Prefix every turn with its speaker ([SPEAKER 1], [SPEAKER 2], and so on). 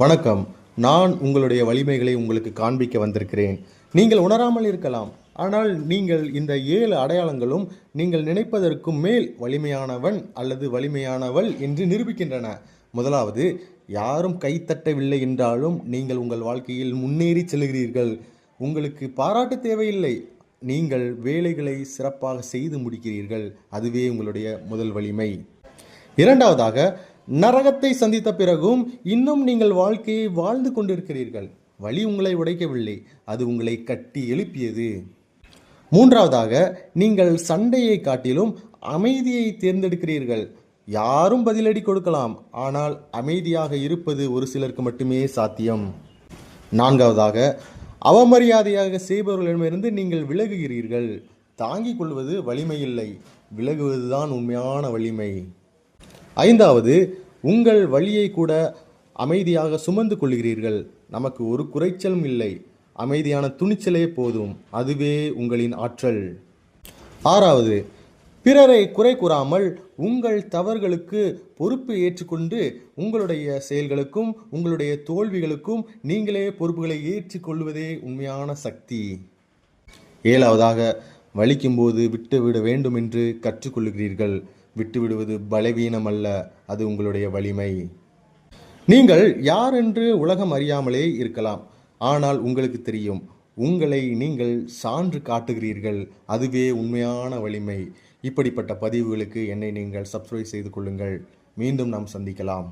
[SPEAKER 1] வணக்கம். நான் உங்களுடைய வலிமைகளை உங்களுக்கு காண்பிக்க வந்திருக்கிறேன். நீங்கள் உணராமல் இருக்கலாம். ஆனால் நீங்கள் இந்த ஏழு அடையாளங்களும் நீங்கள் நினைப்பதற்கும் மேல் வலிமையானவன் அல்லது வலிமையானவள் என்று நிரூபிக்கின்றன. முதலாவது யாரும் கைத்தட்டவில்லை என்றாலும் நீங்கள் உங்கள் வாழ்க்கையில் முன்னேறி செல்கிறீர்கள். உங்களுக்கு பாராட்டு தேவையில்லை. நீங்கள் வேலைகளை சிறப்பாக செய்து முடிக்கிறீர்கள். அதுவே உங்களுடைய முதல் வலிமை. இரண்டாவதாக நரகத்தை சந்தித்த பிறகும் இன்னும் நீங்கள் வாழ்க்கையை வாழ்ந்து கொண்டிருக்கிறீர்கள். வழி உங்களை உடைக்கவில்லை. அது உங்களை கட்டி எழுப்பியது. மூன்றாவதாக நீங்கள் சண்டையை காட்டிலும் அமைதியை தேர்ந்தெடுக்கிறீர்கள். யாரும் பதிலடி கொடுக்கலாம். ஆனால் அமைதியாக இருப்பது ஒரு சிலருக்கு மட்டுமே சாத்தியம். நான்காவதாக அவமரியாதையாக செய்பவர்களிடமிருந்து நீங்கள் விலகுகிறீர்கள். தாங்கிக் கொள்வது வலிமை இல்லை விலகுவதுதான் உண்மையான வலிமை. ஐந்தாவது உங்கள் வழியை கூட அமைதியாக சுமந்து கொள்கிறீர்கள். நமக்கு ஒரு குறைச்சலும் இல்லை. அமைதியான துணிச்சலே போதும். அதுவே உங்களின் ஆற்றல். ஆறாவது பிறரை குறை கூறாமல் உங்கள் தவறுகளுக்கு பொறுப்பு ஏற்றுக்கொண்டு உங்களுடைய செயல்களுக்கும் உங்களுடைய தோல்விகளுக்கும் நீங்களே பொறுப்புகளை ஏற்றுக்கொள்வதே உண்மையான சக்தி. ஏழாவதாக வலிக்கும்போது விட்டுவிட வேண்டும் என்று கற்றுக்கொள்கிறீர்கள். விட்டுவிடுவது பலவீனம் அல்ல அது உங்களுடைய வலிமை. நீங்கள் யார் என்று உலகம் அறியாமலே இருக்கலாம் ஆனால் உங்களுக்கு தெரியும் உங்களை நீங்கள் சான்று காட்டுகிறீர்கள் அதுவே உண்மையான வலிமை. இப்படிப்பட்ட பதிவுகளுக்கு என்னை நீங்கள் சப்ஸ்கிரைப் செய்து கொள்ளுங்கள். மீண்டும் நாம் சந்திக்கலாம்.